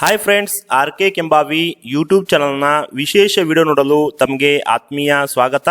Hi friends R K Kembavi YouTube ಚಾನಲ್ನ ವಿಶೇಷ video ನೋಡಲು ತಮಗೆ ಆತ್ಮೀಯ ಸ್ವಾಗತ.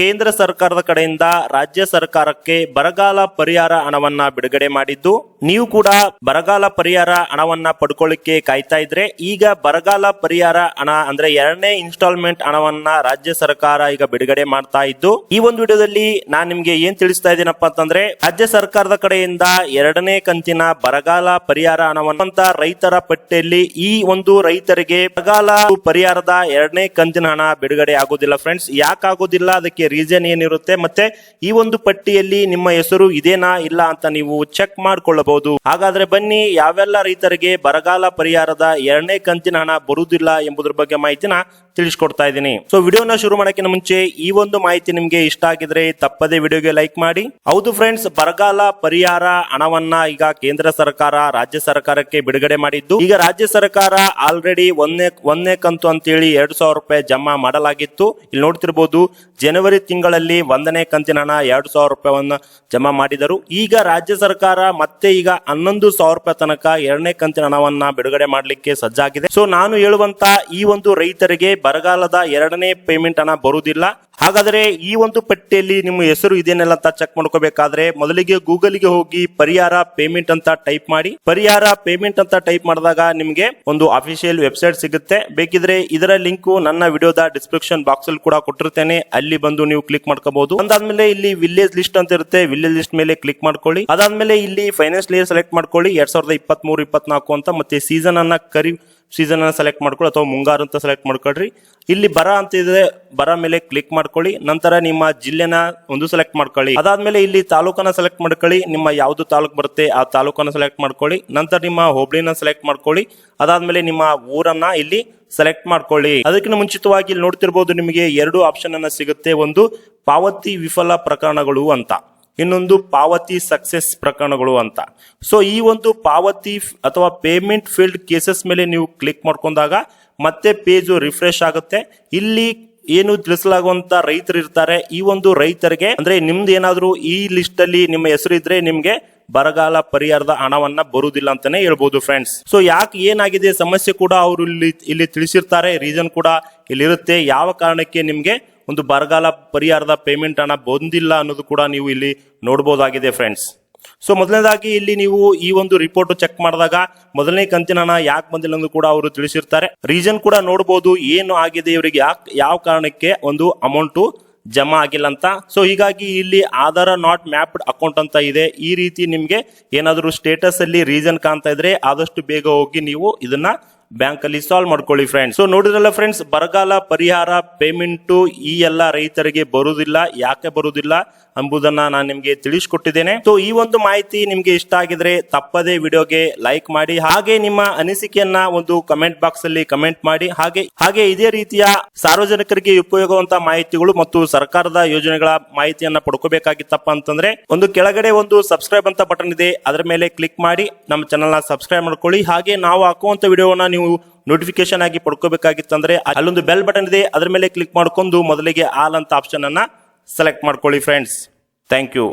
ಕೇಂದ್ರ ಸರ್ಕಾರದ ಕಡೆಯಿಂದ ರಾಜ್ಯ ಸರ್ಕಾರಕ್ಕೆ ಬರಗಾಲ ಪರಿಹಾರ ಹಣವನ್ನ ಬಿಡುಗಡೆ ಮಾಡಿದ್ದು, ನೀವು ಕೂಡ ಬರಗಾಲ ಪರಿಹಾರ ಹಣವನ್ನ ಪಡ್ಕೊಳ್ಳಿಕ್ಕೆ ಕಾಯ್ತಾ ಇದ್ರೆ, ಈಗ ಬರಗಾಲ ಪರಿಹಾರ ಹಣ ಅಂದ್ರೆ ಎರಡನೇ ಇನ್ಸ್ಟಾಲ್ಮೆಂಟ್ ಹಣವನ್ನ ರಾಜ್ಯ ಸರ್ಕಾರ ಈಗ ಬಿಡುಗಡೆ ಮಾಡ್ತಾ ಇದ್ದು, ಈ ಒಂದು ವಿಡಿಯೋದಲ್ಲಿ ನಾನ್ ನಿಮ್ಗೆ ಏನ್ ತಿಳಿಸ್ತಾ ಇದ್ದೀನಪ್ಪ ಅಂತಂದ್ರೆ, ರಾಜ್ಯ ಸರ್ಕಾರದ ಕಡೆಯಿಂದ ಎರಡನೇ ಕಂತಿನ ಬರಗಾಲ ಪರಿಹಾರ ಹಣವನ್ನ ರೈತರ ಪಟ್ಟಿಯಲ್ಲಿ ಈ ಒಂದು ರೈತರಿಗೆ ಬರಗಾಲ ಪರಿಹಾರದ ಎರಡನೇ ಕಂತಿನ ಹಣ ಬಿಡುಗಡೆ ಆಗೋದಿಲ್ಲ ಫ್ರೆಂಡ್ಸ್ ಯಾಕಾಗೋದಿಲ್ಲ ಅದಕ್ಕೆ ರೀಸನ್ ಏನಿರುತ್ತೆ? ಮತ್ತೆ ಈ ಒಂದು ಪಟ್ಟಿಯಲ್ಲಿ ನಿಮ್ಮ ಹೆಸರು ಇದೇನಾ ಇಲ್ಲ ಅಂತ ನೀವು ಚೆಕ್ ಮಾಡ್ಕೊಳ್ಳಬಹುದು. ಹಾಗಾದ್ರೆ ಬನ್ನಿ, ಯಾವೆಲ್ಲ ರೈತರಿಗೆ ಬರಗಾಲ ಪರಿಹಾರದ ಎರಡನೇ ಕಂತಿನ ಹಣ ಬರುವುದಿಲ್ಲ ಎಂಬುದರ ಬಗ್ಗೆ ಮಾಹಿತಿನ ತಿಳಿಸ್ಕೊಡ್ತಾ ಇದ್ದೀನಿ. ಸೊ ವಿಡಿಯೋನ ಶುರು ಮಾಡೋಕ್ಕಿಂತ ಮುಂಚೆ ಈ ಒಂದು ಮಾಹಿತಿ ನಿಮ್ಗೆ ಇಷ್ಟ ಆಗಿದ್ರೆ ತಪ್ಪದೆ ವಿಡಿಯೋಗೆ ಲೈಕ್ ಮಾಡಿ. ಹೌದು ಫ್ರೆಂಡ್ಸ್ ಬರಗಾಲ ಪರಿಹಾರ ಹಣವನ್ನ ಈಗ ಕೇಂದ್ರ ಸರ್ಕಾರ, ರಾಜ್ಯ ಸರ್ಕಾರಕ್ಕೆ ಬಿಡುಗಡೆ ಮಾಡಿದ್ದು. ಈಗ ರಾಜ್ಯ ಆಲ್ರೆಡಿ ಒಂದನೇ ಒಂದನೇ ಕಂತು ಅಂತೇಳಿ ಎರಡು ಸಾವಿರ ರೂಪಾಯಿ ಜಮಾ ಮಾಡಲಾಗಿತ್ತು. ಇಲ್ಲಿ ನೋಡ್ತಿರ್ಬೋದು, ಜನವರಿ ತಿಂಗಳಲ್ಲಿ ಒಂದನೇ ಕಂತಿನ ಹಣ ಎರಡು ಸಾವಿರ ರೂಪಾಯಿವನ್ನು ಜಮಾ ಮಾಡಿದರು. ಈಗ ರಾಜ್ಯ ಸರ್ಕಾರ ಮತ್ತೆ ಈಗ ಹನ್ನೊಂದು ಸಾವಿರ ರೂಪಾಯಿ ತನಕ ಎರಡನೇ ಕಂತಿನ ಹಣವನ್ನ ಬಿಡುಗಡೆ ಮಾಡಲಿಕ್ಕೆ ಸಜ್ಜಾಗಿದೆ. ಸೊ ನಾನು ಹೇಳುವಂತ ಈ ಒಂದು ರೈತರಿಗೆ ಬರಗಾಲದ ಎರಡನೇ ಪೇಮೆಂಟ್ ಹಣ ಬರುವುದಿಲ್ಲ. ಹಾಗಾದ್ರೆ ಈ ಒಂದು ಪಟ್ಟಿಯಲ್ಲಿ ನಿಮ್ಮ ಹೆಸರು ಇದೇನೆಲ್ಲ ಅಂತ ಚೆಕ್ ಮಾಡ್ಕೋಬೇಕಾದ್ರೆ ಮೊದಲಿಗೆ ಗೂಗಲ್ಗೆ ಹೋಗಿ ಪರಿಹಾರ ಪೇಮೆಂಟ್ ಅಂತ ಟೈಪ್ ಮಾಡಿ, ಪರಿಹಾರ ಪೇಮೆಂಟ್ ಅಂತ ಟೈಪ್ ಮಾಡಿದಾಗ ನಿಮಗೆ ಒಂದು ಅಫಿಷಿಯಲ್ ವೆಬ್ಸೈಟ್ ಸಿಗುತ್ತೆ. ಬೇಕಿದ್ರೆ ಇದರ ಲಿಂಕ್ ನನ್ನ ವಿಡಿಯೋದ ಡಿಸ್ಕ್ರಿಪ್ಷನ್ ಬಾಕ್ಸ್ ಅಲ್ಲಿ ಕೂಡ ಕೊಟ್ಟಿರ್ತೇನೆ. ಅಲ್ಲಿ ಬಂದು ನೀವು ಕ್ಲಿಕ್ ಮಾಡ್ಕೋಬಹುದು. ಅದಾದ್ಮೇಲೆ ಇಲ್ಲಿ ವಿಲೇಜ್ ಲಿಸ್ಟ್ ಅಂತ ಇರುತ್ತೆ. ವಿಲೇಜ್ ಲಿಸ್ಟ್ ಮೇಲೆ ಕ್ಲಿಕ್ ಮಾಡ್ಕೊಳ್ಳಿ. ಅದಾದ್ಮೇಲೆ ಇಲ್ಲಿ ಫೈನಾನ್ಸ್ ಲೇಯರ್ ಸೆಲೆಕ್ಟ್ ಮಾಡ್ಕೊಳ್ಳಿ. ಎರಡ್ ಸಾವಿರದ ಇಪ್ಪತ್ತ್ ಮೂರು ಇಪ್ಪತ್ನಾಲ್ಕು ಅಂತ ಮತ್ತೆ ಸೀಸನ್ ಅನ್ನ ಕರಿ ಸೀಸನ್ ಅನ್ನ ಸೆಲೆಕ್ಟ್ ಮಾಡ್ಕೊಳ್ಳಿ ಅಥವಾ ಮುಂಗಾರು ಅಂತ ಸೆಲೆಕ್ಟ್ ಮಾಡ್ಕೊಳ್ರಿ. ಇಲ್ಲಿ ಬರ ಅಂತ ಇದೆ, ಬರ ಮೇಲೆ ಕ್ಲಿಕ್ ಮಾಡ್ಕೊಳ್ಳಿ. ನಂತರ ನಿಮ್ಮ ಜಿಲ್ಲೆನ ಒಂದು ಸೆಲೆಕ್ಟ್ ಮಾಡ್ಕೊಳ್ಳಿ. ಅದಾದ್ಮೇಲೆ ಇಲ್ಲಿ ತಾಲೂಕನ್ನ ಸೆಲೆಕ್ಟ್ ಮಾಡ್ಕೊಳ್ಳಿ. ನಿಮ್ಮ ಯಾವ್ದು ತಾಲೂಕ್ ಬರುತ್ತೆ ಆ ತಾಲೂಕನ್ನ ಸೆಲೆಕ್ಟ್ ಮಾಡ್ಕೊಳ್ಳಿ. ನಂತರ ನಿಮ್ಮ ಹೋಬಳಿನ ಸೆಲೆಕ್ಟ್ ಮಾಡ್ಕೊಳ್ಳಿ. ಅದಾದ್ಮೇಲೆ ನಿಮ್ಮ ಊರನ್ನ ಇಲ್ಲಿ ಸೆಲೆಕ್ಟ್ ಮಾಡ್ಕೊಳ್ಳಿ. ಅದಕ್ಕಿಂತ ಮುಂಚಿತವಾಗಿ ಇಲ್ಲಿ ನೋಡ್ತಿರ್ಬೋದು ನಿಮಗೆ ಎರಡು ಆಪ್ಷನ್ ಅನ್ನ ಸಿಗುತ್ತೆ. ಒಂದು ಪಾವತಿ ವಿಫಲ ಪ್ರಕರಣಗಳು ಅಂತ. ಇನ್ನೊಂದು ಪಾವತಿ ಸಕ್ಸೆಸ್ ಪ್ರಕರಣಗಳು ಅಂತ. ಸೊ ಈ ಒಂದು ಪಾವತಿ ಅಥವಾ ಪೇಮೆಂಟ್ ಫೀಲ್ಡ್ ಕೇಸಸ್ ಮೇಲೆ ನೀವು ಕ್ಲಿಕ್ ಮಾಡ್ಕೊಂಡಾಗ ಮತ್ತೆ ಪೇಜು ರಿಫ್ರೆಶ್ ಆಗುತ್ತೆ. ಇಲ್ಲಿ ಏನು ತಿಳಿಸಲಾಗುವಂತ ರೈತರು ಇರ್ತಾರೆ. ಈ ಒಂದು ರೈತರಿಗೆ ಅಂದ್ರೆ ನಿಮ್ದು ಏನಾದರೂ ಈ ಲಿಸ್ಟ್ ಅಲ್ಲಿ ನಿಮ್ಮ ಹೆಸರು ಇದ್ರೆ ನಿಮ್ಗೆ ಬರಗಾಲ ಪರಿಹಾರದ ಹಣವನ್ನ ಬರುವುದಿಲ್ಲ ಅಂತಾನೆ ಹೇಳ್ಬೋದು ಫ್ರೆಂಡ್ಸ್ ಸೊ ಯಾಕೆ ಏನಾಗಿದೆ ಸಮಸ್ಯೆ ಕೂಡ ಅವರು ಇಲ್ಲಿ ಇಲ್ಲಿ ತಿಳಿಸಿರ್ತಾರೆ. ರೀಸನ್ ಕೂಡ ಇಲ್ಲಿರುತ್ತೆ. ಯಾವ ಕಾರಣಕ್ಕೆ ನಿಮ್ಗೆ ಒಂದು ಬರಗಾಲ ಪರಿಹಾರದ ಪೇಮೆಂಟ್ ಹಣ ಬಂದಿಲ್ಲ ಅನ್ನೋದು ಕೂಡ ನೀವು ಇಲ್ಲಿ ನೋಡಬಹುದಾಗಿದೆ ಫ್ರೆಂಡ್ಸ್ ಸೊ ಮೊದಲನೇದಾಗಿ ಇಲ್ಲಿ ನೀವು ಈ ಒಂದು ರಿಪೋರ್ಟ್ ಚೆಕ್ ಮಾಡಿದಾಗ ಮೊದಲನೇ ಕಂತಿನ ಯಾಕೆ ಬಂದಿಲ್ಲ ಎಂದು ಕೂಡ ಅವರು ತಿಳಿಸಿರ್ತಾರೆ. ರೀಸನ್ ಕೂಡ ನೋಡಬಹುದು ಏನು ಆಗಿದೆ, ಇವರಿಗೆ ಯಾಕೆ, ಯಾವ ಕಾರಣಕ್ಕೆ ಒಂದು ಅಮೌಂಟು ಜಮಾ ಆಗಿಲ್ಲ ಅಂತ. ಸೊ ಹೀಗಾಗಿ ಇಲ್ಲಿ ಆಧಾರ ನಾಟ್ ಮ್ಯಾಪ್ಡ್ ಅಕೌಂಟ್ ಅಂತ ಇದೆ. ಈ ರೀತಿ ನಿಮಗೆ ಏನಾದರೂ ಸ್ಟೇಟಸ್ ಅಲ್ಲಿ ರೀಸನ್ ಕಾಣ್ತಾ ಇದ್ರೆ ಆದಷ್ಟು ಬೇಗ ಹೋಗಿ ನೀವು ಇದನ್ನ ಬ್ಯಾಂಕ್ ಅಲ್ಲಿ ಸಾಲ್ವ್ ಮಾಡ್ಕೊಳ್ಳಿ ಫ್ರೆಂಡ್ಸ್ ಸೊ ನೋಡಿದ್ರಲ್ಲ ಫ್ರೆಂಡ್ಸ್ ಬರಗಾಲ ಪರಿಹಾರ ಪೇಮೆಂಟ್ ಈ ಎಲ್ಲ ರೈತರಿಗೆ ಬರುವುದಿಲ್ಲ ಯಾಕೆ ಬರುವುದಿಲ್ಲ ಎಂಬುದನ್ನ ನಾನು ನಿಮ್ಗೆ ತಿಳಿಸ್ಕೊಟ್ಟಿದ್ದೇನೆ. ಸೊ ಈ ಒಂದು ಮಾಹಿತಿ ನಿಮ್ಗೆ ಇಷ್ಟ ಆಗಿದ್ರೆ ತಪ್ಪದೇ ವಿಡಿಯೋಗೆ ಲೈಕ್ ಮಾಡಿ, ಹಾಗೆ ನಿಮ್ಮ ಅನಿಸಿಕೆಯನ್ನ ಒಂದು ಕಮೆಂಟ್ ಬಾಕ್ಸ್ ಅಲ್ಲಿ ಕಮೆಂಟ್ ಮಾಡಿ, ಹಾಗೆ ಹಾಗೆ ಇದೇ ರೀತಿಯ ಸಾರ್ವಜನಿಕರಿಗೆ ಉಪಯೋಗವಂತ ಮಾಹಿತಿಗಳು ಮತ್ತು ಸರ್ಕಾರದ ಯೋಜನೆಗಳ ಮಾಹಿತಿಯನ್ನ ಪಡ್ಕೋಬೇಕಾಗಿತ್ತಪ್ಪ ಅಂತಂದ್ರೆ, ಒಂದು ಕೆಳಗಡೆ ಒಂದು ಸಬ್ಸ್ಕ್ರೈಬ್ ಅಂತ ಬಟನ್ ಇದೆ, ಅದರ ಮೇಲೆ ಕ್ಲಿಕ್ ಮಾಡಿ, ನಮ್ಮ ಚಾನಲ್ನ ಸಬ್ಸ್ಕ್ರೈಬ್ ಮಾಡ್ಕೊಳ್ಳಿ, ಹಾಗೆ ನಾವು ಹಾಕುವಂತ ವಿಡಿಯೋವನ್ನ ನೀವು ನೋಟಿಫಿಕೇಶನ್ ಆಗಿ ಪಡ್ಕೋಬೇಕಾಗಿತ್ತಂದ್ರೆ, ಅಲ್ಲೊಂದು ಬೆಲ್ ಬಟನ್ ಇದೆ, ಅದರ ಮೇಲೆ ಕ್ಲಿಕ್ ಮಾಡ್ಕೊಂಡು ಮೊದಲಿಗೆ ಆಲ್ ಅಂತ ಆಪ್ಷನ್ ಅನ್ನ ಸೆಲೆಕ್ಟ್ ಮಾಡ್ಕೊಳ್ಳಿ ಫ್ರೆಂಡ್ಸ್ ಥ್ಯಾಂಕ್ ಯು